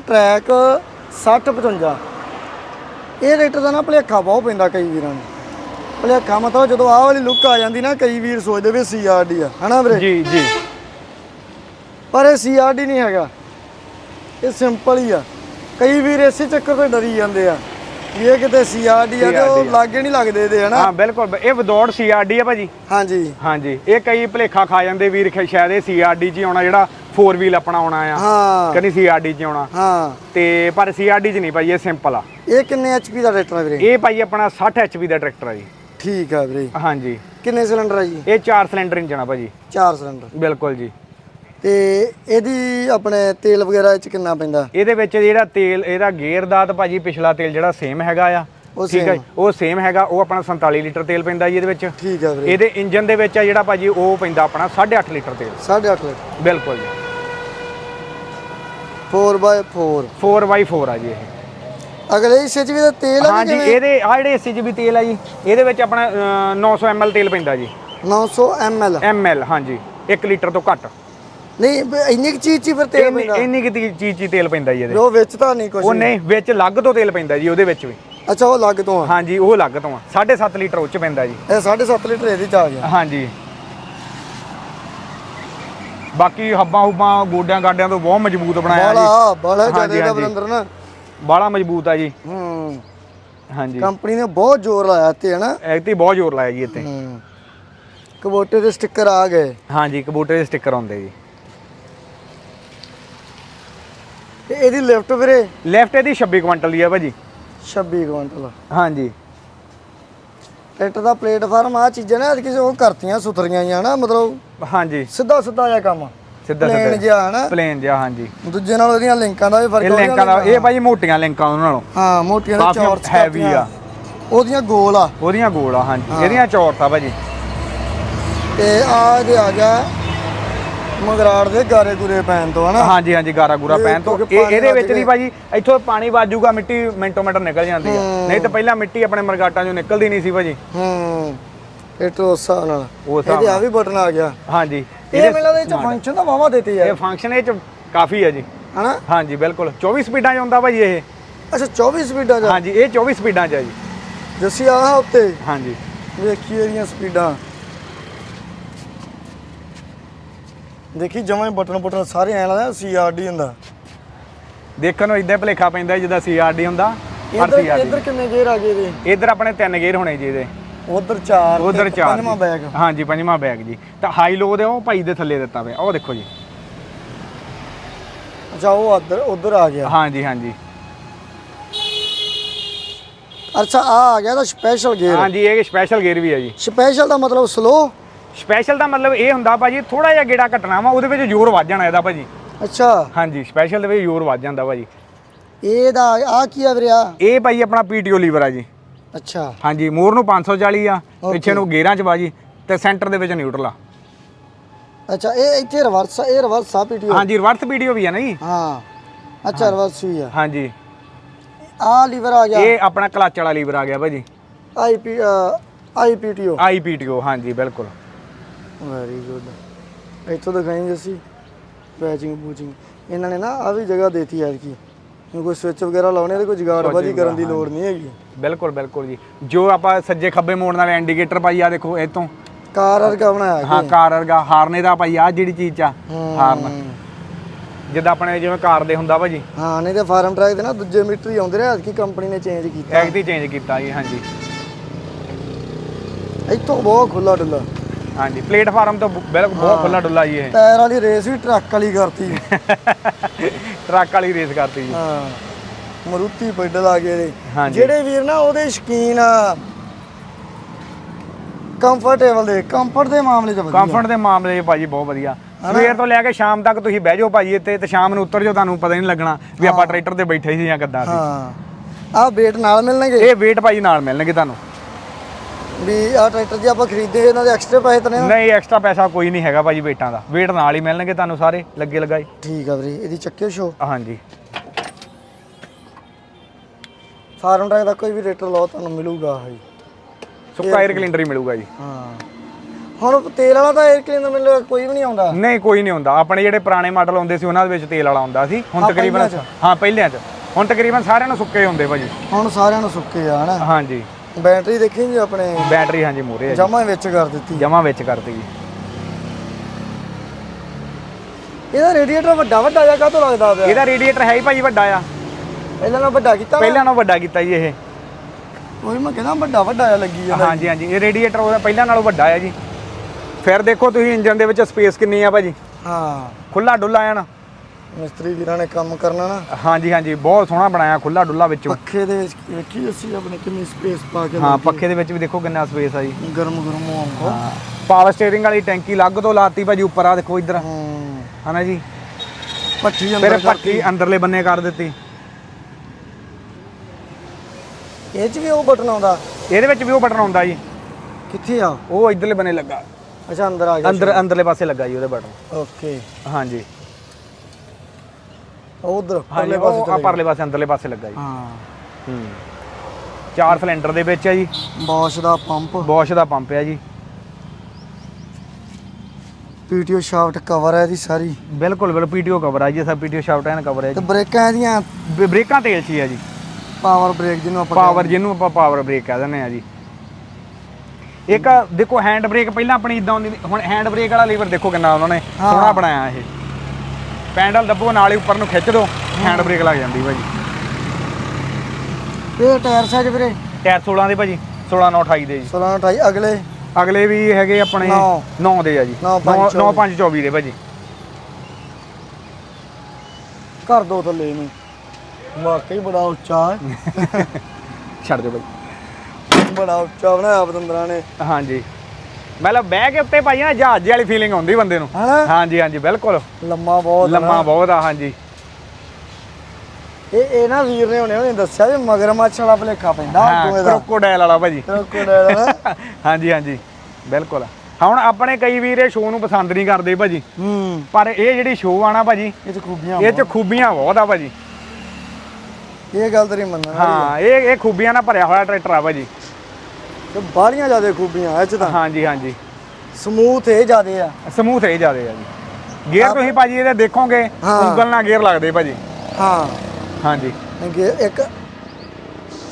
Track 60 55 ਇਹ rate ਦਾ ਨਾ ਭਲੇਖਾ ਬਹੁਤ ਪੈਂਦਾ ਕਈ ਵੀਰਾਂ ਨੂੰ। ਭਲੇਖਾ ਮਤਲਬ ਜਦੋਂ ਆਹ ਵਾਲੀ ਲੁੱਕ ਆ ਜਾਂਦੀ ਨਾ ਕਈ ਵੀਰ ਸੋਚਦੇ ਵੀ ਸੀਆਰਡੀ ਆ। ਹਨਾ ਵੀਰੇ? ਜੀ ਜੀ। ਪਰ ਇਹ ਸੀਆਰਡੀ ਨਹੀਂ ਹੈਗਾ। ਇਹ ਸਿੰਪਲ ਹੀ ਆ। ਕਈ ਵੀਰ ਇਸੇ ਚੱਕਰ ਤੋਂ ਡਰੀ ਜਾਂਦੇ ਆ। ਵੀ ਇਹ ਕਿਤੇ ਸੀਆਰਡੀ ਆ ਤੇ ਉਹ। ਲਾਗੇ ਨਹੀਂ ਲੱਗਦੇ ਇਹਦੇ ਹਨਾ? ਹਾਂ ਬਿਲਕੁਲ। ਇਹ ਵਿਦਆਊਟ ਸੀਆਰਡੀ ਆ ਭਾਜੀ। ਹਾਂਜੀ। ਹਾਂਜੀ। ਇਹ ਕਈ ਭਲੇਖਾ ਖਾ ਜਾਂਦੇ ਵੀਰ ਸ਼ਾਇਦ ਇਹ ਸੀਆਰਡੀ 'ਚ ਆਉਣਾ ਜਿਹੜਾ 4 ਵੀਲ ਆਪਣਾ ਆਉਣਾ ਆ। ਹਾਂ। ਕਦੀ ਸੀਆਰਡੀ 'ਚ ਆਉਣਾ। ਹਾਂ। ਤੇ ਪਰ ਸੀਆਰਡੀ 'ਚ ਨਹੀਂ ਭਾਈ ਇਹ ਸਿੰਪਲ ਆ। ਇਹ ਕਿੰਨੇ ਐਚਪੀ ਦਾ ਰੇਟਰ ਆ ਵੀਰੇ? ਇਹ ਭਾਈ ਆਪਣਾ 60 ਐਚਪੀ ਦਾ ਟਰੈਕਟਰ ਆ ਜੀ। ਠੀਕ ਆ ਵੀਰੇ। ਹਾਂਜੀ। ਕਿੰਨੇ ਸਿਲੰਡਰ ਆ ਜੀ? ਇਹ 4 ਸਿਲੰਡਰ ਇੰਜਣ ਆ ਭਾਜੀ। 4 ਸਿਲੰਡਰ ਬਿਲਕੁਲ ਜੀ। ਤੇ ਇਹਦੀ ਆਪਣੇ ਤੇਲ ਵਗੈਰਾ ਇਹ ਚ ਕਿੰਨਾ ਪੈਂਦਾ? ਇਹਦੇ ਵਿੱਚ ਜਿਹੜਾ ਤੇਲ ਇਹਦਾ ਗੇਅਰ ਦਾ ਤਾਂ ਭਾਜੀ ਪਿਛਲਾ ਤੇਲ ਜਿਹੜਾ ਸੇਮ ਹੈਗਾ ਆ। ਠੀਕ ਹੈ। ਉਹ ਸੇਮ ਹੈਗਾ ਉਹ ਆਪਣਾ 47 ਲੀਟਰ ਤੇਲ ਪੈਂਦਾ ਜੀ ਇਹਦੇ ਵਿੱਚ। ਠੀਕ ਆ ਵੀਰੇ। ਇਹਦੇ ਇੰਜਨ ਦੇ ਵਿੱਚ ਆ ਜਿਹੜਾ ਭਾਜੀ ਉਹ ਪੈਂਦਾ ਆਪਣਾ 8.5 ਲੀਟਰ ਤੇਲ। 8.5 ਲੀਟਰ। ਬਿਲਕੁਲ ਜੀ। 4x4 4x4 ਆ ਜੀ ਇਹ। ਅਗਲੇ ਹਿੱਸੇ ਚ ਵੀ ਤਾਂ ਤੇਲ ਆ ਹਾਂਜੀ? ਇਹਦੇ ਆ ਜਿਹੜੇ ਏਸੀ ਚ ਵੀ ਤੇਲ ਆ ਜੀ ਇਹਦੇ ਵਿੱਚ ਆਪਣਾ ਅਹ, 900 ml ਤੇਲ ਪੈਂਦਾ ਜੀ। 900 ml ml ਹਾਂਜੀ। 1 ਲੀਟਰ ਤੋਂ ਘੱਟ। ਨਹੀਂ ਇੰਨੀ ਕੁ ਚੀਜ਼ ਚ ਹੀ ਫਿਰ ਤੇਲ ਇੰਨੀ ਪੈਂਦਾ। ਇੰਨੀ ਕਿ ਚੀਜ਼ ਚ ਤੇਲ ਪੈਂਦਾ ਜੀ ਇਹਦੇ। ਉਹ ਵਿੱਚ ਤਾਂ ਨਹੀਂ ਕੁਝ ਉਹ ਨਹੀਂ ਵਿੱਚ ਅਲੱਗ ਤੋਂ ਤੇਲ ਪੈਂਦਾ ਜੀ ਉਹਦੇ ਵਿੱਚ ਵੀ। ਅੱਛਾ ਉਹ ਲੱਗ ਤੋਂ ਆ? ਹਾਂਜੀ ਉਹ ਅਲੱਗ ਤੋਂ ਆ। 7.5 ਲੀਟਰ ਉਹ ਚ ਪੈਂਦਾ ਜੀ। ਇਹ 7.5 ਲੀਟਰ ਇਹਦੇ ਚ ਆ ਗਿਆ। ਹਾਂਜੀ। ਬਾਕੀ ਹੱਬਾਂ ਹੁੱਬਾਂ ਗੋਡਿਆਂ ਗਾਡਿਆਂ ਤੋਂ ਬਹੁਤ ਮਜ਼ਬੂਤ ਬਣਾਇਆ ਜੀ। ਬਾਲਾ ਬਾਲਾ ਹਾਂਜੀ, ਜ਼ਿਆਦਾ ਦਾ ਹਾਂਜੀ। ਬਲੰਦਰ ਨਾ। ਬਾਲਾ ਮਜ਼ਬੂਤ ਆ ਜੀ। ਹੂੰ। ਹਾਂਜੀ। ਕੰਪਨੀ ਨੇ ਬਹੁਤ ਜ਼ੋਰ ਲਾਇਆ ਤੇ ਹਨਾ? ਐਕਟੀ ਬਹੁਤ ਜ਼ੋਰ ਲਾਇਆ ਜੀ ਇੱਥੇ। ਹੂੰ। ਕਬੋਟੇ ਦੇ ਸਟicker ਆ ਗਏ। ਹਾਂਜੀ ਕਬੂਟਰ ਦੇ ਸਟicker ਆਉਂਦੇ ਜੀ। ਤੇ ਇਹਦੀ ਲਿਫਟ ਵੀਰੇ? ਲੈਫਟ ਇਹਦੀ 26 ਕੁਇੰਟਲ ਦੀ ਆ ਭਾਜੀ। 26 ਕੁਇੰਟਲ। ਹਾਂਜੀ। ਟਰੈਕਟਰ ਦਾ ਪਲੇਟਫਾਰਮ ਆ ਚੀਜ਼ਾਂ ਨੇ ਕਿਸੇ ਉਹ ਕਰਤੀਆਂ ਸੁਥਰੀਆਂ ਹੀ ਹਨਾ ਮਤਲਬ ਹਾਂਜੀ। ਸਿੱਧਾ ਸਿੱਧਾ ਜਿਹਾ ਕੰਮ। ਸਿੱਧਾ ਪਲੇਨ ਸਿੱਧਾ ਜਿਹਾ ਹਨਾ? ਪਲੇਨ ਜਿਹਾ ਹਾਂਜੀ। ਦੂਜੇ ਨਾਲ ਉਹਦੀਆਂ ਲਿੰਕਾਂ ਦਾ ਵੀ ਫ਼ਰਕ ਇਹ ਹੋ ਲਿੰਕਾਂ ਦਾ ਇਹ ਭਾਜੀ ਮੋਟੀਆਂ ਲਿੰਕਾਂ ਉਹਨਾਂ ਨਾਲੋਂ। ਹਾਂ ਮੋਟੀਆਂ ਦੇ ਕਾਫੀ ਚੌਰਸ ਹੈਵੀ। ਆ। ਉਹਦੀਆਂ ਗੋਲ ਆ। ਉਹਦੀਆਂ ਗੋਲ ਆ ਹਾਂਜੀ। ਇਹਦੀਆਂ ਚੌਰਸ ਆ ਭਾਜੀ। ਤੇ ਆ ਇਹਦੇ ਆ ਗਿਆ ਮਗਰਾੜ ਦੇ ਗਾਰੇ ਗੁਰੇ ਪੈਣ ਤੋਂ ਹਨਾ? ਹਾਂਜੀ ਹਾਂਜੀ ਗਾਰਾ ਗੂਰਾ ਇਹ ਪੈਣ ਤੋਂ। ਇਹ ਇਹਦੇ ਵਿੱਚ ਨਹੀਂ ਭਾਜੀ ਇੱਥੋਂ ਪਾਣੀ ਵਾਜੂਗਾ ਮਿੱਟੀ ਮਿੰਟੋ ਮਿੰਟ ਨਿਕਲ ਜਾਂਦੀ ਆ। ਨਹੀਂ ਤਾਂ ਪਹਿਲਾਂ ਮਿੱਟੀ ਆਪਣੇ ਮਰਗਾਟਾਂ ਚੋਂ ਨਿਕਲਦੀ ਨਹੀਂ ਸੀ ਭਾਜੀ। ਹੂੰ। ਇਹ ਹਿਸਾਬ ਨਾਲ। ਇਹਦੇ ਆ ਵੀ ਬਟਨ ਆ ਗਿਆ। ਹਾਂਜੀ। ਇਹ ਮੈਨੂੰ ਲੱਗਦਾ ਇਹ ਚ ਫੰਕਸ਼ਨ ਤਾਂ ਵਾਵਾ ਦਿੱਤੇ ਇਹ ਆ ਫੰਕਸ਼ਨ ਇਹ ਚ ਕਾਫੀ ਆ ਜੀ। ਹਨਾ? ਹਾਂਜੀ ਬਿਲਕੁਲ। 24 ਸਪੀਡਾਂ 'ਚ ਭਾਜੀ ਇਹ। ਅੱਛਾ 24 ਸਪੀਡਾਂ ਦਾ ਹਾਂਜੀ ਇਹ 24 ਸਪੀਡਾਂ 'ਚ ਆ ਜੀ। ਜੱਸੀ ਆਹ ਉੱਤੇ? ਹਾਂਜੀ। ਵੇਖੀ ਇਹਦੀਆਂ ਸਪੀਡਾਂ। ਦੇਖੀ ਜਮਾਂ ਬਟਨ ਬਟਨ ਸਾਰੇ ਐਂ ਲੱਗਦਾ ਸੀਆਰਡੀ ਹੁੰਦਾ। ਦੇਖਣ ਨੂੰ ਇਦਾਂ ਭਲੇਖਾ ਪੈਂਦਾ ਜਿੱਦਾਂ ਸੀਆਰਡੀ ਹੁੰਦਾ ਪਰ ਇੱਧਰ ਸੀਆਰਡੀ ਇੱਧਰ ਕਿੰਨੇ ਗੇਅਰ ਆ ਗਏ ਇਹਦੇ? ਇੱਧਰ ਆਪਣੇ ਤਿੰਨ ਗੇਅਰ ਹੋਣੇ ਜੀ ਇਹਦੇ। ਉਧਰ ਚਾਰ ਤੇ ਉਧਰ ਇੱਕ ਚਾਰ ਪੰਜਵਾਂ ਜੀ। ਬੈਗ ਹਾਂਜੀ ਪੰਜਵਾਂ ਬੈਗ ਜੀ। ਤਾਂ ਹਾਈ ਲੋ ਦੇ ਉਹ ਭਾਈ ਦੇ ਥੱਲੇ ਦਿੱਤਾ ਪਿਆ ਉਹ ਦੇਖੋ ਜੀ। ਅੱਛਾ ਉਹ ਉਧਰ ਉਧਰ ਆ ਗਿਆ। ਹਾਂਜੀ ਹਾਂਜੀ। ਅੱਛਾ ਆ ਆ ਗਿਆ ਤਾਂ ਸਪੈਸ਼ਲ ਗੇਅਰ ਹਾਂਜੀ ਇਹ ਸਪੈਸ਼ਲ ਗੇਅਰ ਵੀ ਹੈ ਜੀ। ਸਪੈਸ਼ਲ ਦਾ ਮਤਲਬ ਸਲੋ ਸਪੈਸ਼ਲ ਦਾ ਮਤਲਬ ਇਹ ਹੁੰਦਾ ਭਾਜੀ ਥੋੜਾ ਜਿਹਾ ਗੇੜਾ ਘਟਣਾ ਵਾ ਉਹਦੇ ਵਿੱਚ ਜ਼ੋਰ ਵੱਜ ਜਾਣਾ ਇਹਦਾ ਭਾਜੀ। ਅੱਛਾ। ਹਾਂਜੀ ਸਪੈਸ਼ਲ ਦੇ ਵਿੱਚ ਜ਼ੋਰ ਵੱਜ ਜਾਂਦਾ ਭਾਜੀ। ਇਹਦਾ ਆ ਕੀ ਆ ਵੀਰੇ ਆ ਇਹ ਭਾਈ ਆਪਣਾ ਪੀਟੀਓ ਲੀਵਰ ਆ ਜੀ। ਅੱਛਾ। ਹਾਂਜੀ ਮੋਰ ਨੂੰ 540 ਆ ਪਿੱਛੇ ਨੂੰ ਗੇਅਰਾਂ ਚ ਬਾਜੀ ਤੇ ਸੈਂਟਰ ਦੇ ਵਿੱਚ ਨਿਊਟਰਲ ਆ। ਅੱਛਾ ਇਹ ਇੱਥੇ ਰਿਵਰਸ ਇਹ ਰਿਵਰਸ ਆ ਪੀਟੀਓ? ਹਾਂਜੀ ਰਿਵਰਸ ਪੀਟੀਓ ਵੀ ਆ ਨਾ ਜੀ। ਹਾਂ ਅੱਛਾ ਰਿਵਰਸ ਵੀ ਆ। ਹਾਂਜੀ। ਆ ਲੀਵਰ ਆ ਗਿਆ। ਇਹ ਆਪਣਾ ਕਲਚ ਵਾਲਾ ਲੀਵਰ ਆ ਗਿਆ ਭਾਜੀ। ਆਈ ਪੀ ਆਈ ਪੀਟੀਓ ਆਈ ਪੀਟੀਓ ਹਾਂਜੀ ਬਿਲਕੁਲ। ਵੈਰੀ ਗੁੱਡ ਇੱਥੋਂ ਦਿਖਾਈ ਜੱਸੀ ਪੈਚਿੰਗ ਪੂਚਿੰਗ। ਇਹਨਾਂ ਨੇ ਨਾ ਆ ਵੀ ਜਗ੍ਹਾ ਦੇਤੀ ਯਾਰ ਕੀ ਕੋਈ ਸਵਿਚ ਵਗੈਰਾ ਲਾਉਣੇ ਤੇ ਕੋਈ ਜਗਾੜਬਾਜੀ ਕਰਨ ਦੀ ਲੋੜ ਨਹੀਂ ਹੈਗੀ। ਬਿਲਕੁਲ ਬਿਲਕੁਲ ਜੀ। ਜੋ ਆਪਾਂ ਸੱਜੇ ਖੱਬੇ ਮੋੜਨ ਵਾਲੇ ਇੰਡੀਕੇਟਰ ਭਾਈ ਆ ਦੇਖੋ ਇਹ ਤੋਂ। ਕਾਰ ਵਰਗਾ ਬਣਾਇਆ ਹਾਂ ਕਾਰ ਵਰਗਾ। ਹਾਰਨੇ ਦਾ ਭਾਈ ਆ ਜਿਹੜੀ ਚੀਜ਼ ਆ। ਹਾਰਨ। ਜਿੱਦਾਂ ਆਪਣੇ ਜਿਵੇਂ ਕਾਰ ਦੇ ਹੁੰਦਾ ਭਾਜੀ ਹਾਂ ਨਹੀਂ ਤੇ ਫਾਰਮ ਟਰੈਕ ਤੇ ਨਾ ਦੂਜੇ ਮੀਟਰ ਹੀ ਆਉਂਦੇ ਰਹੇ ਕਿ ਕੰਪਨੀ ਨੇ ਚੇਂਜ ਕੀਤਾ। ਐਗਤੀ ਚੇਂਜ ਕੀਤਾ ਜੀ ਹਾਂਜੀ। ਇੱਥੋਂ ਬਹੁਤ ਖੁੱਲਾ ਡੁੱਲਾ ਹਾਂਜੀ ਪਲੇਟਫਾਰਮ ਤੋਂ ਬਿਲਕੁਲ ਬਹੁਤ ਖੁੱਲਾ ਡੁੱਲਾ ਜੀ ਇਹ। ਟਾਇਰ ਵਾਲੀ ਰੇਸ ਵੀ ਟਰੱਕ ਵਾਲੀ ਕਰਤੀ। ਟਰੱਕ ਵਾਲੀ ਰੇਸ ਕਰਤੀ ਜੀ। ਹਾਂ ਮਰੂਤੀ ਪੈਡਲ ਆ ਗਏ। ਜਿਹੜੇ ਵੀਰ ਨਾ ਉਹਦੇ ਸ਼ਕੀਨ ਆ। ਕੰਫਰਟੇਬਲ ਦੇ ਕੰਫਰਟ ਦੇ ਮਾਮਲੇ 'ਚ ਵਧੀਆ। ਕੰਫਰਟ ਦੇ ਮਾਮਲੇ 'ਚ ਭਾਜੀ ਬਹੁਤ ਵਧੀਆ। ਸਵੇਰ ਤੋਂ ਲੈ ਕੇ ਸ਼ਾਮ ਤੱਕ ਤੁਸੀਂ ਬਹਿ ਜਾਓ ਭਾਜੀ ਇੱਥੇ ਤੇ ਸ਼ਾਮ ਨੂੰ ਉਤਰ ਜਾਓ ਤੁਹਾਨੂੰ ਪਤਾ ਹੀ ਨਹੀਂ ਲੱਗਣਾ ਵੀ ਆਪਾਂ ਟਰੈਕਟਰ ਤੇ ਬੈਠੇ ਸੀ ਜਾਂ ਕਿੱਦਾਂ ਸੀ। ਹਾਂ। ਆਹ ਵੇਟ ਨਾਲ ਮਿਲਣਗੇ? ਇਹ weight ਭਾਜੀ ਨਾਲ ਮਿਲਣਗੇ ਤੁਹਾਨੂੰ। ਵੀ ਆਹ ਟਰੈਕਟਰ ਜੇ ਆਪਾਂ ਖਰੀਦੇ ਇਹਨਾਂ ਦੇ ਐਕਸਟਰਾ ਪੈਸੇ ਤਾਂ ਨਹੀਂ ਨਹੀਂ ਐਕਸਟਰਾ ਪੈਸਾ ਕੋਈ ਨਹੀਂ ਹੈਗਾ ਭਾਜੀ ਵੇਟਾਂ ਦਾ। Weight ਨਾਲ ਹੀ ਮਿਲਣਗੇ ਤੁਹਾਨੂੰ ਸਾਰੇ ਲੱਗੇ ਲਗਾਈ। ਠੀਕ ਆ ਵੀਰੇ ਇਹਦੀ ਚੱਕਿਓ ਸ਼ੋ ਹਾਂਜੀ। ਫਾਰਮ ਟਰੈਕ ਦਾ ਕੋਈ ਵੀ ਰੇਟਰ ਲਾਓ ਤੁਹਾਨੂੰ ਮਿਲੂਗਾ ਆਹੀ ਸੁੱਕਾ 에ਅਰ ਕਲਿੰਡਰ ਹੀ ਮਿਲੂਗਾ ਜੀ। ਹਾਂ। ਹੁਣ ਤੇਲ ਵਾਲਾ ਤਾਂ 에ਅਰ ਕਲੀਨਰ ਮੈਨੂੰ ਕੋਈ ਵੀ ਨਹੀਂ ਆਉਂਦਾ। ਨਹੀਂ ਕੋਈ ਨਹੀਂ ਹੁੰਦਾ ਆਪਣੇ ਜਿਹੜੇ ਪੁਰਾਣੇ ਮਾਡਲ ਆਉਂਦੇ ਸੀ ਉਹਨਾਂ ਦੇ ਵਿੱਚ ਤੇਲ ਵਾਲਾ ਹੁੰਦਾ ਸੀ। ਹੁਣ ਤਕਰੀਬਨ। ਹਾਂ ਪਹਿਲਿਆਂ 'ਚ। ਹੁਣ ਤਕਰੀਬਨ ਸਾਰਿਆਂ ਨੂੰ ਸੁੱਕੇ ਹੁੰਦੇ ਭਾਜੀ। ਹੁਣ ਸਾਰਿਆਂ ਨੂੰ ਸੁੱਕੇ ਆ ਹਨਾ? ਹਾਂਜੀ। ਬੈਟਰੀ ਦੇਖੀ ਜੀ ਆਪਣੇ? ਬੈਟਰੀ ਹਾਂਜੀ ਮੂਰੇ ਹੈ ਜਮਾ ਵਿੱਚ ਕਰ ਦਿੱਤੀ। ਜਮਾ ਵਿੱਚ ਕਰਤੀ ਜੀ ਇਹਦਾ ਰੇਡੀਏਟਰ ਵੱਡਾ ਵੱਡਾ ਜਿਹਾ ਕਾਹਤੋਂ ਲੱਗਦਾ ਪਿਆ? ਇਹਦਾ ਰੇਡੀਏਟਰ ਹੈ ਹੀ ਭਾਜੀ ਵੱਡਾ ਆ। ਪਹਿਲਾਂ ਨਾਲੋਂ ਵੱਡਾ ਕੀਤਾ ਵਾ? ਪਹਿਲਾਂ ਨਾਲੋਂ ਵੱਡਾ ਕੀਤਾ ਜੀ ਇਹ। ਉਹੀ ਮੈਂ ਕਹਿੰਦਾ ਵੱਡਾ ਵੱਡਾ ਜਿਹਾ ਲੱਗੀ ਜਾਂਦਾ ਹਾਂਜੀ ਹਾਂਜੀ। ਇਹ ਰੇਡੀਏਟਰ ਉਹਦਾ ਪਹਿਲਾਂ ਨਾਲੋਂ ਵੱਡਾ ਆ ਜੀ। ਫਿਰ ਦੇਖੋ ਤੁਸੀਂ ਇੰਜਨ ਦੇ ਵਿੱਚ ਸਪੇਸ ਕਿੰਨੀ ਆ ਭਾਜੀ। ਹਾਂ। ਖੁੱਲਾ ਡੁੱਲਾ ਆ ਨਾ। ਮਿਸਤਰੀ ਵੀਰਾਂ ਨੇ ਕੰਮ ਕਰਨਾ ਨਾ। ਹਾਂਜੀ ਹਾਂਜੀ ਬਹੁਤ ਸੋਹਣਾ ਬਣਾਇਆ ਖੁੱਲਾ ਡੁੱਲਾ ਵਿੱਚੋਂ। ਪੱਖੇ ਦੇ ਵਿੱਚ ਵੇਖੀ ਅਸੀਂ ਆਪਣੇ ਕਿੰਨੀ ਸਪੇਸ ਪਾ ਕੇ ਹਾਂ ਪੱਖੇ ਦੇ ਵਿੱਚ ਵੀ ਦੇਖੋ ਕਿੰਨਾ ਸਪੇਸ ਆ ਜੀ। ਗਰਮ ਗਰਮ ਹੋਊਗਾ ਹਾਂ ਪਾਵਰ ਸਟੀਅਰਿੰਗ ਵਾਲੀ ਟੈਂਕੀ ਲੱਗ ਤੋਂ ਲਾਤੀ ਭਾਜੀ ਉੱਪਰ ਆ ਦੇਖੋ ਇੱਧਰ। ਹੂੰ। ਹਨਾ ਜੀ? ਪੱਠੀ ਫਿਰ ਅੰਦਰ ਪੱਟੀ ਅੰਦਰਲੇ ਬੰਨੇ ਕਰ ਦਿੱਤੀ। ਇਹ ਚ ਵੀ ਉਹ ਬਟਨ ਆਉਂਦਾ? ਇਹਦੇ ਵਿੱਚ ਵੀ ਉਹ ਬਟਨ ਆਉਂਦਾ ਜੀ। ਕਿੱਥੇ ਆ? ਉਹ ਇੱਧਰਲੇ ਬੰਨੇ ਲੱਗਾ। ਅੱਛਾ ਅੰਦਰ ਆ ਗਿਆ ਅੰਦਰ ਅੰਦਰਲੇ ਪਾਸੇ ਲੱਗਾ ਜੀ ਉਹਦੇ ਬਟਨ ਓਕੇ ਹਾਂਜੀ। ਉਧਰ ਪਰਲੇ ਪਾਸੇ ਉਹ ਆ ਪਰਲੇ ਪਾਸੇ ਅੰਦਰਲੇ ਪਾਸੇ ਲੱਗਾ ਜੀ। ਹਾਂ। ਹੂੰ। ਚਾਰ ਸਿਲੰਡਰ ਦੇ ਵਿੱਚ ਹੈ ਜੀ। ਬੋਸ਼ ਦਾ ਪੰਪ। ਬੋਸ਼ ਦਾ ਪੰਪ ਹੈ ਜੀ। ਪੀਟੀਓ ਸ਼ਾਫਟ ਕਵਰ ਹੈ ਇਹਦੀ ਸਾਰੀ। ਬਿਲਕੁਲ ਬਿਲਕੁਲ ਪੀਟੀਓ ਕਵਰ ਆ ਜੀ ਸਭ ਪੀਟੀਓ ਸ਼ਾਫਟ ਐਨ ਕਵਰ ਹੈ ਤੇ ਜੀ ਬ੍ਰੇਕਾਂ ਇਹਦੀਆਂ? ਬ- ਬ੍ਰੇਕਾਂ ਤੇਲ 'ਚ ਹੀ ਆ ਜੀ। ਪਾਵਰ ਬ੍ਰੇਕ ਜਿਹਨੂੰ ਆਪਾਂ ਪਾਵਰ ਜਿਹਨੂੰ ਆਪਾਂ ਪਾਵਰ ਬ੍ਰੇਕ ਕਹਿ ਦਿੰਦੇ ਆ ਜੀ। ਇੱਕ ਦੇਖੋ ਹੈਂਡ ਬ੍ਰੇਕ ਪਹਿਲਾਂ ਆਪਣੀ ਇਦਾਂ ਹੁੰਦੀ ਸੀ, ਹੁਣ ਹੈਂਡ ਬ੍ਰੇਕ ਵਾਲਾ ਲੀਵਰ ਦੇਖੋ ਕਿੰਨਾ ਉਹਨਾਂ ਨੇ ਹਾਂ। ਸੋਹਣਾ ਬਣਾਇਆ ਇਹ। ਪੈਂਡਲ ਦੱਬੋ ਨਾਲ ਹੀ ਉੱਪਰ ਨੂੰ ਖਿੱਚ ਦੋ ਹੈਂਡ ਬ੍ਰੇਕ ਲੱਗ ਜਾਂਦੀ ਭਾਜੀ। ਇਹ ਟਾਇਰ ਸਾਈਜ਼ ਵੀਰੇ। ਟਾਇਰ 16 ਦੇ ਭਾਜੀ 16 9 28 ਦੇ ਜੀ। 16 28 ਅਗਲੇ? ਅਗਲੇ ਵੀ ਹੈਗੇ ਆਪਣੇ ਨੌ। 9 ਦੇ ਆ ਜੀ। ਨੌ ਪੰਜ 9 5 24 ਦੇ ਭਾਜੀ। ਕਰ ਦੋ ਥੱਲੇ ਇਹਨੂੰ ਵਾਕਈ ਬੜਾ ਉੱਚਾ ਹੈ। ਛੱਡ ਦਿਓ ਭਾਜੀ। ਬੜਾ ਉੱਚਾ ਬਣਾਇਆ ਪਤੰਦਰਾਂ ਨੇ। ਹਾਂਜੀ। ਮਤਲਬ ਬਹਿ ਕੇ ਉੱਤੇ ਭਾਈ ਨਾ ਜਹਾਜ਼ ਵਾਲੀ ਫੀਲਿੰਗ ਆਉਂਦੀ ਬੰਦੇ ਨੂੰ। ਹਨਾ? ਹਾਂਜੀ ਹਾਂਜੀ ਬਿਲਕੁਲ। ਲੰਮਾ ਬਹੁਤ ਨਾ। ਲੰਮਾ ਬਹੁਤ ਆ ਹਾਂਜੀ। ਇਹ ਇਹ ਨਾ ਵੀਰ ਨੇ ਹੁਣੇ ਹੁਣੇ ਦੱਸਿਆ ਵੀ ਮਗਰਮੱਛ ਵਾਲਾ ਭਲੇਖਾ ਪੈਂਦਾ ਹਾਂ ਦੋਵੇਂ ਦਾ ਕ੍ਰੋਕੋਡਾਈਲ ਵਾਲਾ ਭਾਜੀ। ਕਰੋਕੋਡਾਈਲ ਹਾਂਜੀ ਹਾਂਜੀ ਬਿਲਕੁਲ। ਹੁਣ ਆਪਣੇ ਕਈ ਵੀਰ ਇਹ ਸ਼ੋਅ ਨੂੰ ਪਸੰਦ ਨਹੀਂ ਕਰਦੇ ਭਾਜੀ। ਹੂੰ। ਪਰ ਇਹ ਜਿਹੜੀ ਸ਼ੋਅ ਆ ਨਾ ਭਾਜੀ ਇਹ ਚ ਖੂਬੀਆਂ ਇਹ ਚ ਖੂਬੀਆਂ ਬਹੁਤ ਆ ਭਾਜੀ। ਬਹੁਤ। ਇਹ ਗੱਲ ਤੇਰੀ ਮੰਨਣ ਵਾਲੀ ਹਾਂ ਇਹ ਇਹ ਖੂਬੀਆਂ ਨਾਲ ਭਰਿਆ ਹੋਇਆ ਟਰੈਕਟਰ ਆ ਭਾਜੀ। ਤੇ ਬਾਹਲੀਆਂ ਜ਼ਿਆਦਾ ਖੂਬੀਆਂ ਇਹ ਚ ਤਾਂ। ਹਾਂਜੀ ਹਾਂਜੀ। ਸਮੂਥ ਇਹ ਜ਼ਿਆਦੇ ਆ। ਸਮੂਥ ਇਹ ਜਿਆਦੇ ਆ ਜੀ। ਗੇਅਰ ਤੁਸੀਂ ਭਾਜੀ ਇਹਦੇ ਦੇਖੋਗੇ। ਉਂਗਲ ਨਾਲ ਗੇਅਰ ਲੱਗਦੇ ਭਾਜੀ। ਹਾਂ। ਹਾਂਜੀ। ਇੱਕ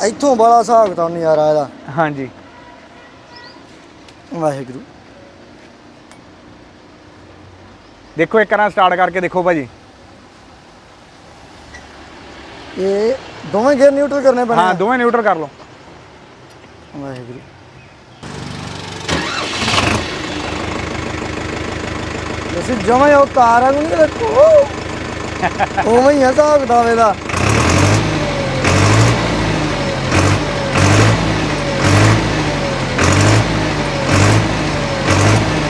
ਇੱਥੋਂ ਬੜਾ ਹਿਸਾਬ ਕਿਤਾਬ ਨਜ਼ਾਰਾ ਇਹਦਾ। ਹਾਂਜੀ। ਵਾਹਿਗੁਰੂ। ਦੇਖੋ ਇੱਕ ਵਾਰ ਸਟਾਰਟ ਕਰਕੇ ਦੇਖੋ ਭਾਜੀ। ਇਹ ਦੋਵੇਂ ਗੇਅਰ ਨਿਊਟਰਲ ਕਰਨੇ ਪੈਣੇ ਹਾਂ। ਦੋਵੇਂ ਨਿਊਟਰਲ ਕਰ ਲਓ। ਵਾਹਿਗੁਰੂ। ਅਸੀਂ ਜਮਾਂ ਉਹ ਆ ਨੂੰ ਨਹੀਂ ਦੇਖੋ ਉਵੇਂ ਹੀ ਹਿਸਾਬ ਕਿਤਾਬ ਇਹਦਾ।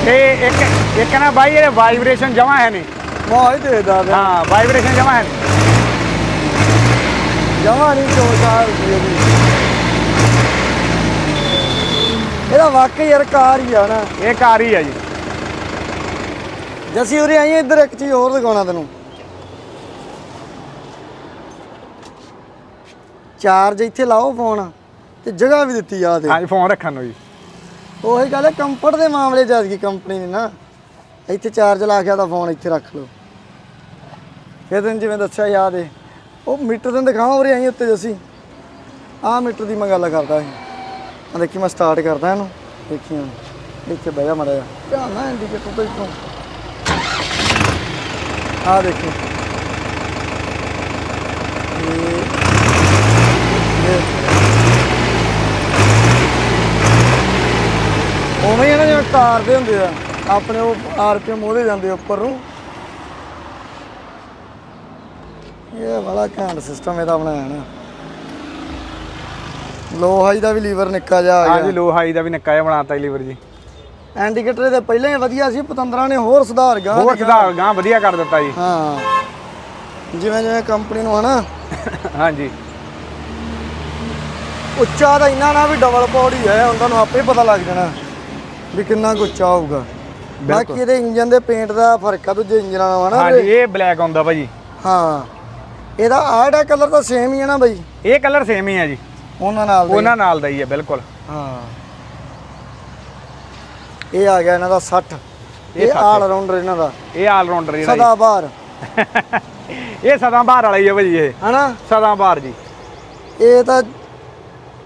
ਤੇ ਇੱਕ ਇੱਕ ਨਾ ਬਾਈ ਇਹ ਵਾਈਬ੍ਰੇਸ਼ਨ ਜਮਾ ਹੈ ਨਹੀਂ। ਦੇਦਾ ਪਿਆ ਹਾਂ ਵਾਈਬ੍ਰੇਸ਼ਨ ਜਮਾ ਹੈ ਜਮਾਂ ਨਹੀਂ ਇਹਦੀ ਇਹਦਾ ਵਾਕਈ ਯਾਰ ਕਾਰ ਹੀ ਆ ਨਾ। ਇਹ ਕਾਰ ਹੀ ਆ ਜੀ। ਜਸੀਂ ਉਰੇ ਆਈਏ ਇੱਧਰ ਇੱਕ ਚੀਜ਼ ਹੋਰ ਦਿਖਾਉਣਾ ਤੈਨੂੰ। ਚਾਰਜ ਇੱਥੇ ਲਾਓ ਫੋਨ ਤੇ ਜਗ੍ਹਾ ਵੀ ਦਿੱਤੀ ਆ ਦੇ। ਹਾਂਜੀ ਫੋਨ ਰੱਖਣ ਨੂੰ ਜੀ। ਉਹੀ ਗੱਲ ਹੈ ਕੰਫਰਟ ਦੇ ਮਾਮਲੇ 'ਚ ਅੱਜ ਕੰਪਨੀ ਨੇ ਨਾ। ਇੱਥੇ ਚਾਰਜ ਲਾ ਕੇ ਤਾਂ ਫੋਨ ਇੱਥੇ ਰੱਖ ਲਓ। ਫਿਰ ਤੈਨੂੰ ਜਿਵੇਂ ਦੱਸਿਆ ਯਾਦ ਏ। ਉਹ ਮੀਟਰ ਤੈਨੂੰ ਦਿਖਾਵਾਂ ਉਰੇ ਆਈ ਉੱਤੇ ਜਸੀਂ। ਆਹ ਮੀਟਰ ਦੀ ਮੈਂ ਗੱਲ ਕਰਦਾ ਸੀ। ਆ ਦੇਖੀ ਮੈਂ ਸਟਾਰਟ ਕਰਦਾ ਇਹਨੂੰ। ਦੇਖੀ ਹੁਣ। ਇੱਥੇ ਬਹਿ ਜਾ ਮੜਾ ਜਾ ਧਿਆਨ ਨਾਲ ਇੰਡੀਕੇਟਰ ਤੋਂ ਇੱਥੋਂ। ਆ ਦੇਖੀ। ਉਵੇਂ ਹੀ ਨਾ, ਜਿਵੇਂ ਕਾਰ ਦੇ ਹੁੰਦੇ ਆ, ਆਪਣੇ ਉਹ ਆਰਪੀਐਮ ਉਹਦੇ ਜਾਂਦੇ ਉੱਪਰ ਨੂੰ। ਇਹ ਬੜਾ ਘੈਂਟ ਸਿਸਟਮ ਇਹਦਾ ਬਣਾਇਆ ਨਾ। ਲੋ ਹਾਈ ਦਾ ਵੀ ਲੀਵਰ ਨਿੱਕਾ ਜਿਹਾ ਆ ਹਾਂਜੀ ਲੋ ਹਾਈ ਦਾ ਵੀ ਨਿੱਕਾ ਜਿਹਾ ਬਣਾਤਾ ਲੀਵਰ ਜੀ। ਇੰਡੀਕੇਟਰ ਦੇ ਪਹਿਲਾਂ ਹੀ ਵਧੀਆ ਸੀ ਪਤੰਦਰਾਂ ਨੇ ਹੋਰ ਸੁਧਾਰ ਗਾ ਹੋਰ ਸੁਧਾਰ ਗਾਂ ਵਧੀਆ ਕਰ ਦਿੱਤਾ ਜੀ। ਹਾਂ। ਜਿਵੇਂ ਜਿਵੇਂ ਕੰਪਨੀ ਨੂੰ ਹਨਾ। ਹਾਂਜੀ। ਉੱਚਾ ਤਾਂ ਇੰਨਾ ਨਾ ਵੀ ਡਬਲ ਪੌੜੀ ਹੈ ਉਹਨਾਂ ਨੂੰ ਆਪੇ ਪਤਾ ਲੱਗ ਜਾਣਾ ਵੀ ਕਿੰਨਾ ਕੁ ਉੱਚਾ ਹੋਊਗਾ। ਬਾਕੀ ਇਹਦੇ ਇੰਜਨ ਦੇ ਪੇਂਟ ਦਾ ਫ਼ਰਕ ਆ ਦੂਜੇ ਇੰਜਨਾਂ ਨਾਲ ਹਨਾ ਹਾਂਜੀ ਇਹ ਬਲੈਕ ਆਉਂਦਾ ਭਾਜੀ ਹਾਂ। ਇਹਦਾ ਆੜਾ ਕਲਰ ਤਾਂ ਸੇਮ ਹੀ ਹੈ ਨਾ ਬਾਈ। ਇਹ ਕਲਰ ਸੇਮ ਹੀ ਆ ਜੀ। ਉਹਨਾਂ ਨਾਲ ਦਾ ਹੀ। ਉਹਨਾਂ ਨਾਲ ਦਾ ਹੀ ਹੈ ਬਿਲਕੁਲ। ਹਾਂ। ਇਹ ਆ ਗਿਆ ਇਹਨਾਂ ਦਾ 60 ਇਹ ਆਲ ਰਾਉਂਡਰ ਇਹਨਾਂ ਦਾ। ਇਹ ਆਲ ਰਾਉਂਡਰ ਜਿਹੜਾ ਸਦਾ ਬਾਹਰ। ਇਹ ਸਦਾ ਬਾਹਰ ਵਾਲਾ ਹੀ ਹੈ ਭਾਜੀ ਇਹ। ਹਨਾ? ਸਦਾ ਬਾਹਰ ਜੀ। ਇਹ ਤਾਂ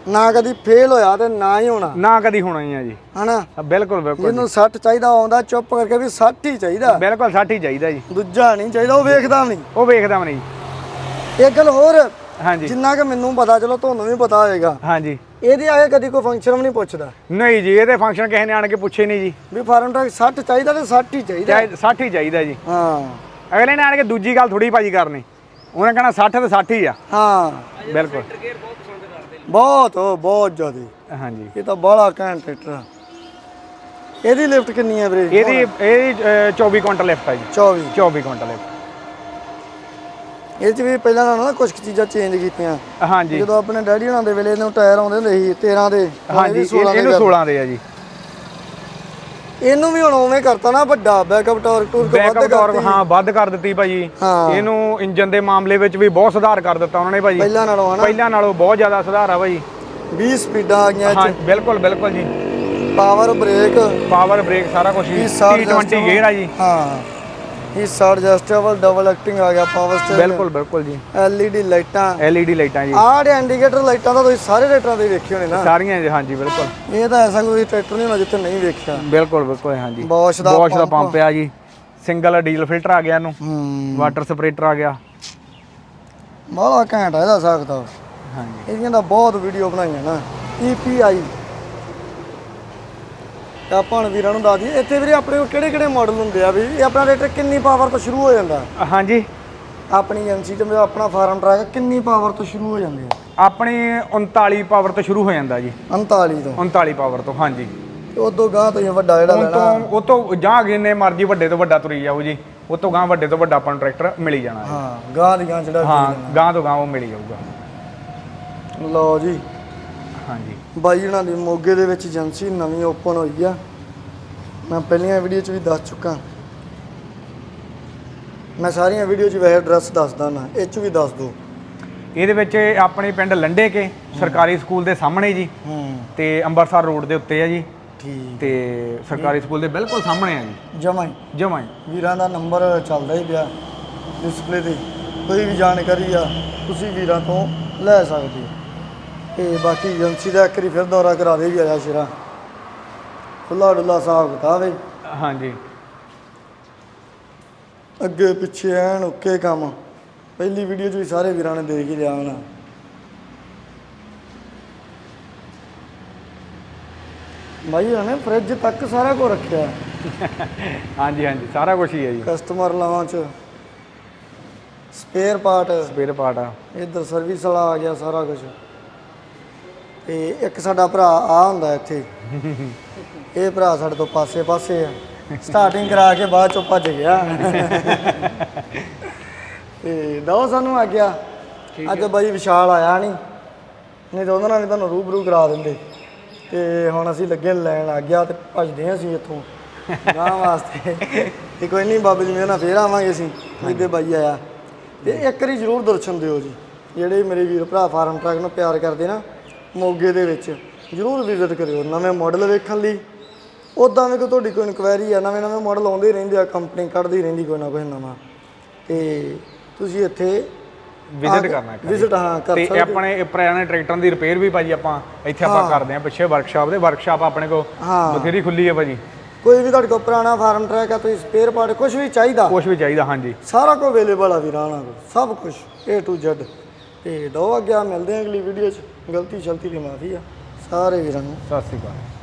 ਨਾ ਕਦੀ ਫੇਲ ਹੋਇਆ ਤੇ ਨਾ ਹੀ ਹੋਣਾ। ਨਾ ਕਦੀ ਹੋਣਾ ਹੀ ਆ ਜੀ। ਹਨਾ? ਬਿਲਕੁਲ ਬਿਲਕੁਲ ਜਿਹਨੂੰ 60 ਚਾਹੀਦਾ ਆਉਂਦਾ ਚੁੱਪ ਕਰਕੇ ਵੀ 60 ਹੀ ਚਾਹੀਦਾ। ਬਿਲਕੁਲ 60 ਹੀ ਚਾਹੀਦਾ ਜੀ। ਦੂਜਾ ਨਹੀਂ ਚਾਹੀਦਾ ਉਹ ਵੇਖਦਾ ਵੀ ਨਹੀਂ। ਉਹ ਵੇਖਦਾ ਵੀ ਨਹੀਂ। ਇੱਕ ਗੱਲ ਹੋਰ ਹਾਂਜੀ। ਜਿੰਨਾ ਕਿ ਮੈਨੂੰ ਪਤਾ ਚਲੋ ਤੁਹਾਨੂੰ ਵੀ ਪਤਾ ਹੋਏਗਾ। ਹਾਂਜੀ। ਇਹਦੇ ਆਗੇ ਕਦੀ ਕੋਈ ਫੰਕਸ਼ਨ ਵੀ ਨਹੀਂ ਪੁੱਛਦਾ। ਨਹੀਂ ਜੀ ਇਹਦੇ ਫੰਕਸ਼ਨ ਕਿਸੇ ਨੇ ਆਣ ਕੇ ਪੁੱਛੇ ਨਹੀਂ ਜੀ। ਵੀ ਫਾਰਮ ਟਰੱਕ 60 ਚਾਹੀਦਾ ਤੇ 60 ਹੀ ਚਾਹੀਦਾ। ਚਾਹੇ 60 ਹੀ ਚਾਹੀਦਾ ਜੀ। ਹਾਂ। ਅਗਲੇ ਨੇ ਆਣ ਕੇ ਦੂਜੀ ਗੱਲ ਥੋੜੀ ਭਾਜੀ ਕਰਨੀ। ਉਹਨੇ ਕਹਿਣਾ 60 ਤੇ 60 ਹੀ ਆ। ਹਾਂ। ਬਿਲਕੁਲ। ਬਹੁਤ ਉਹ ਬਹੁਤ ਜ਼ਿਆਦਾ। ਹਾਂਜੀ। ਇਹ ਤਾਂ ਬੜਾ ਘੈਂਟ ਟਰੈਕਟਰ ਆ। ਇਹਦੀ ਲਿਫਟ ਕਿੰਨੀ ਹੈ ਵੀਰੇ? ਇਹਦੀ ਇਹਦੀ ਅਹ, 24 ਕੁਇੰਟਲ ਲਿਫਟ ਆ ਜੀ। 24 24 ਕੁਇੰਟਲ ਲਿਫਟ ਇਹ ਚ ਵੀ ਪਹਿਲਾਂ ਨਾਲੋਂ ਨਾ ਕੁਝ ਚੀਜ਼ਾਂ ਚੇਂਜ ਕੀਤੀਆਂ। ਹਾਂਜੀ। ਜਦੋਂ ਆਪਣੇ ਡੈਡੀ ਹੁਣਾਂ ਦੇ ਵੇਲੇ ਇਹਨੂੰ ਟਾਇਰ ਆਉਂਦੇ ਹੁੰਦੇ ਸੀ 13 ਦੇ ਹਾਂਜੀ ਇਹ ਵੀ 16 ਇਹ- ਦੇ ਇਹਨੂੰ ਕਰ- 16 ਦੇ ਆ ਜੀ। ਇਹਨੂੰ ਵੀ ਹੁਣ ਉਵੇਂ ਕਰਤਾ ਨਾ ਵੱਡਾ ਬੈਕਅਪ ਟਾਰਕ ਟੂਰ ਵੱਧ ਟਾਰਕ ਕਰਤੀ। ਹਾਂ ਵੱਧ ਕਰ ਦਿੱਤੀ ਭਾਜੀ। ਇਹਨੂੰ ਇੰਜਨ ਦੇ ਮਾਮਲੇ ਵਿੱਚ ਵੀ ਬਹੁਤ ਸੁਧਾਰ ਕਰ ਦਿੱਤਾ ਉਹਨਾਂ ਨੇ ਭਾਜੀ। ਪਹਿਲਾਂ ਨਾਲੋਂ ਹਨਾ? ਪਹਿਲਾਂ ਨਾਲੋਂ ਬਹੁਤ ਜ਼ਿਆਦਾ ਸੁਧਾਰ ਆ ਭਾਜੀ। 20 ਸਪੀਡਾਂ ਆ ਗਈਆਂ ਹਾਂ ਬਿਲਕੁਲ ਬਿਲਕੁਲ ਜੀ। ਪਾਵਰ ਬ੍ਰੇਕ ਪਾਵਰ ਬ੍ਰੇਕ ਸਾਰਾ ਕੁਝ ਜੀ। T20 ਗੇਅਰ ਆ ਜੀ। ਹਾਂ। ਇਹ ਸਾਰ ਐਡਜਸਟੇਬਲ ਡਬਲ ਐਕਟਿੰਗ ਆ ਗਿਆ ਪਾਵਰ ਸਟੇਅਰ ਬਿਲਕੁਲ ਬਿਲਕੁਲ ਜੀ। LED ਲਾਈਟਾਂ। LED ਲਾਈਟਾਂ ਜੀ। ਆਹ ਜਿਹੜੇ ਇੰਡੀਕੇਟਰ ਲਾਈਟਾਂ ਤਾਂ ਤੁਸੀਂ ਸਾਰੇ ਰੇਟਰਾਂ ਦੇ ਵੇਖੇ ਹੋਣੇ ਨਾ। ਸਾਰੀਆਂ ਜੀ ਹਾਂਜੀ ਬਿਲਕੁਲ। ਇਹ ਤਾਂ ਐਸਾ ਕੋਈ ਟਰੈਕਟਰ ਨਹੀਂ ਹੋਣਾ ਜਿੱਥੇ ਨਹੀਂ ਵੇਖਿਆ। ਬਿਲਕੁਲ ਬਿਲਕੁਲ ਹਾਂਜੀ। Bosch ਦਾ Bosch ਦਾ ਪੰਪ। ਆ। ਜੀ। ਸਿੰਗਲ ਡੀਜ਼ਲ ਫਿਲਟਰ ਆ ਗਿਆ ਇਹਨੂੰ। ਹੂੰ। ਵਾਟਰ ਸਪਰੇਟਰ ਆ ਗਿਆ। ਬੜਾ ਘੈਂਟ ਆ ਇਹਦਾ ਸਕਦਾ ਹਾਂਜੀ। ਇਹਦੀਆਂ ਤਾਂ ਬਹੁਤ ਵੀਡੀਓ ਬਣਾਈਆਂ ਨਾ। EPI ਤਾਂ ਆਪਾਂ ਹੁਣ ਵੀਰਾਂ ਨੂੰ ਦੱਸ ਦਈਏ ਇੱਥੇ ਵੀਰੇ ਆਪਣੇ ਕੋਲ ਕਿਹੜੇ ਕਿਹੜੇ ਮਾਡਲ ਹੁੰਦੇ ਆ ਵੀ? ਇਹ ਆਪਣਾ ਰੇਟਰ ਕਿੰਨੀ ਪਾਵਰ ਤੋਂ ਸ਼ੁਰੂ ਹੋ ਜਾਂਦਾ? ਹਾਂਜੀ। ਆਪਣੀ ਏਜੰਸੀ ਤੇ ਮੇਰਾ ਆਪਣਾ ਫਾਰਮ ਟਰੈਕ ਕਿੰਨੀ ਪਾਵਰ ਤੋਂ ਸ਼ੁਰੂ ਹੋ ਜਾਂਦੇ ਆ? ਆਪਣੀ 39 ਪਾਵਰ ਤੋਂ ਸ਼ੁਰੂ ਹੋ ਜਾਂਦਾ ਜੀ। 39 ਤੋਂ? 39 ਪਾਵਰ ਤੋਂ ਹਾਂਜੀ। ਤੇ ਉਦੋਂ ਗਾਂ ਤੋਂ ਵੱਡਾ ਜਿਹੜਾ ਉਹ ਲੈਣਾ। ਤੋਂ ਉਹ ਤੋਂ ਜਾਂ ਜਿੰਨੇ ਮਰਜ਼ੀ ਵੱਡੇ ਤੋਂ ਵੱਡਾ ਤੁਰੀ ਜਾਊ ਜੀ ਉਹ ਤੋਂ ਗਾਂ ਵੱਡੇ ਤੋਂ ਵੱਡਾ ਆਪਾਂ ਨੂੰ ਟਰੈਕਟਰ ਮਿਲ ਜਾਣਾ ਹੈ ਹਾਂ ਗਾਂ ਦੀ ਗਾਂ ਜਿਹੜਾ ਹਾਂ ਗਾਂ ਤੋਂ ਗਾਂ ਉਹ ਮਿਲ ਜਾਊਗਾ। ਲਓ ਜੀ। ਹਾਂਜੀ। ਬਾਈ ਉਹਨਾਂ ਦੀ ਮੋਗੇ ਦੇ ਵਿੱਚ ਏਜੰਸੀ ਨਵੀਂ ਓਪਨ ਹੋਈ ਆ। ਮੈਂ ਪਹਿਲੀਆਂ ਵੀਡੀਓ 'ਚ ਵੀ ਦੱਸ ਚੁੱਕਾ। ਮੈਂ ਸਾਰੀਆਂ ਵੀਡੀਓ 'ਚ ਵੈਸੇ ਐਡਰੈਸ ਦੱਸਦਾ ਨਾ ਇਹ 'ਚ ਵੀ ਦੱਸ ਦੋ। ਇਹਦੇ ਵਿੱਚ ਆਪਣੇ ਪਿੰਡ ਲੰਡੇ ਕੇ ਸਰਕਾਰੀ ਸਕੂਲ ਦੇ ਸਾਹਮਣੇ ਜੀ। ਹੂੰ। ਤੇ ਅੰਮ੍ਰਿਤਸਰ ਰੋਡ ਦੇ ਉੱਤੇ ਆ ਜੀ। ਠੀਕ। ਤੇ ਸਰਕਾਰੀ ਸਕੂਲ ਦੇ ਬਿਲਕੁਲ ਸਾਹਮਣੇ ਆ ਜੀ। ਜਮਾਂ ਹੀ। ਜਮਾਂ ਹੀ। ਵੀਰਾਂ ਦਾ ਨੰਬਰ ਚੱਲਦਾ ਹੀ ਪਿਆ ਡਿਸਪਲੇ ਤੇ। ਕੋਈ ਵੀ ਜਾਣਕਾਰੀ ਆ ਤੁਸੀਂ ਵੀਰਾਂ ਤੋਂ ਲੈ ਸਕਦੇ ਹੋ। ਤੇ ਬਾਕੀ ਏਜੰਸੀ ਦਾ ਇੱਕ ਵਾਰੀ ਫਿਰ ਦੌਰਾ ਕਰਾ ਦੇ ਵੀ ਆਇਆ ਸ਼ੇਰਾ। ਖੁੱਲਾ ਡੁੱਲਾ ਹਿਸਾਬ ਕਿਤਾਬ ਹੈ ਹਾਂਜੀ। ਅੱਗੇ ਪਿੱਛੇ ਐਨ ਓਕੇ ਕੰਮ। ਪਹਿਲੀ ਵੀਡੀਓ 'ਚ ਵੀ ਸਾਰੇ ਵੀਰਾਂ ਨੇ ਦੇਖ ਹੀ ਲਿਆ ਹੋਣਾ। ਭਾਈ ਉਹਨੇ ਫ੍ਰਿਜ ਤੱਕ ਸਾਰਾ ਕੁਝ ਰੱਖਿਆ। ਹਾਂਜੀ ਹਾਂਜੀ ਸਾਰਾ ਕੁਝ ਹੀ ਹੈ ਜੀ। ਕਸਟਮਰ ਲਾਵਾਂ 'ਚ। Spare part. ਸਪੇਅਰ ਪਾਰਟ ਆ। ਇੱਧਰ ਸਰਵਿਸ ਵਾਲਾ ਆ ਗਿਆ ਸਾਰਾ ਕੁਝ ਤੇ ਇੱਕ ਸਾਡਾ ਭਰਾ ਆ ਹੁੰਦਾ ਇੱਥੇ। ਇਹ ਭਰਾ ਸਾਡੇ ਤੋਂ ਪਾਸੇ ਪਾਸੇ ਆ। ਸਟਾਰਟਿੰਗ ਕਰਾ ਕੇ ਬਾਅਦ ਚੋਂ ਭੱਜ ਗਿਆ। ਤੇ ਦੋ ਸਾਨੂੰ ਆ। ਗਿਆ ਅੱਜ ਬਾਈ ਵਿਸ਼ਾਲ ਆਇਆ ਨਹੀਂ ਨਹੀਂ ਤਾਂ ਉਹਨਾਂ ਨਾਲ ਤੁਹਾਨੂੰ ਰੂਬਰੂ ਕਰਾ ਦਿੰਦੇ। ਤੇ ਹੁਣ ਅਸੀਂ ਲੱਗੇ ਲੈਣ ਆ ਗਿਆ ਤੇ ਭੱਜਦੇ ਹਾਂ ਅਸੀਂ ਇੱਥੋਂ। ਗਾਂ ਵਾਸਤੇ। ਤੇ ਕੋਈ ਨਹੀਂ ਬਾਬੇ ਜੀ ਮੇਰੇ ਨਾਲ ਫੇਰ ਆਵਾਂਗੇ ਅਸੀਂ ਜਿੱਦੇ ਬਾਈ ਆਇਆ। ਤੇ ਇੱਕ ਵਾਰੀ ਜ਼ਰੂਰ ਦਰਸ਼ਨ ਦਿਓ ਜੀ। ਜਿਹੜੇ ਮੇਰੇ ਵੀਰ ਭਰਾ ਫਾਰਮ ਟਰੱਕ ਨੂੰ ਪਿਆਰ ਕਰਦੇ ਨਾ ਮੋਗੇ ਦੇ ਵਿੱਚ। ਜ਼ਰੂਰ ਵਿਜ਼ਿਟ ਕਰਿਓ ਨਵੇਂ ਮਾਡਲ ਵੇਖਣ ਲਈ। ਉਦਾਂ ਵੀ ਕੋਈ ਤੁਹਾਡੀ ਕੋਈ ਇਨਕੁਆਇਰੀ ਆ ਨਵੇਂ ਨਵੇਂ ਮਾਡਲ ਆਉਂਦੇ ਰਹਿੰਦੇ ਆ ਕੰਪਨੀ ਕੱਢਦੀ ਰਹਿੰਦੀ ਕੋਈ ਨਾ ਕੋਈ ਨਵਾਂ। ਤੇ ਤੁਸੀਂ ਇੱਥੇ ਵਿਜ਼ਿਟ ਕਰਨਾ। ਵਿਜ਼ਿਟ ਹਾਂ ਕਰ ਤੇ ਸਕਦੇ ਆਪਣੇ ਪੁਰਾਣੇ ਟਰੈਕਟਰਾਂ ਦੀ ਰਿਪੇਅਰ ਵੀ ਭਾਜੀ ਆਪਾਂ ਇੱਥੇ ਆਪਾਂ ਕਰਦੇ ਆ ਪਿੱਛੇ ਵਰਕਸ਼ਾਪ ਦੇ ਵਰਕਸ਼ਾਪ ਆਪਣੇ ਕੋ। ਬਥੇਰੀ ਖੁੱਲੀ ਹੈ ਭਾਜੀ। ਕੋਈ ਵੀ ਤੁਹਾਡੇ ਕੋਲ ਪੁਰਾਣਾ ਫਾਰਮ ਟਰੈਕ ਆ ਤੁਸੀਂ ਸਪੇਅਰ ਪਾਰਟ ਕੁਝ ਵੀ ਚਾਹੀਦਾ। ਕੁਝ ਵੀ ਚਾਹੀਦਾ ਹਾਂਜੀ। ਸਾਰਾ ਕੁਝ ਅਵੇਲੇਬਲ ਆ ਵੀਰਾਂ ਨਾਲ ਸਭ ਕੁਝ A to Z ਤੇ ਦੋ ਅੱਗੇ ਮਿਲਦੇ ਆ ਅਗਲੀ ਵੀਡੀਓ 'ਚ। ਗਲਤੀ ਸ਼ਲਤੀ ਦੀ ਮਾਫੀ ਆ। ਸਾਰੇ ਵੀਰਾਂ ਨੂੰ ਸਤਿ ਸ਼੍ਰੀ ਅਕਾਲ।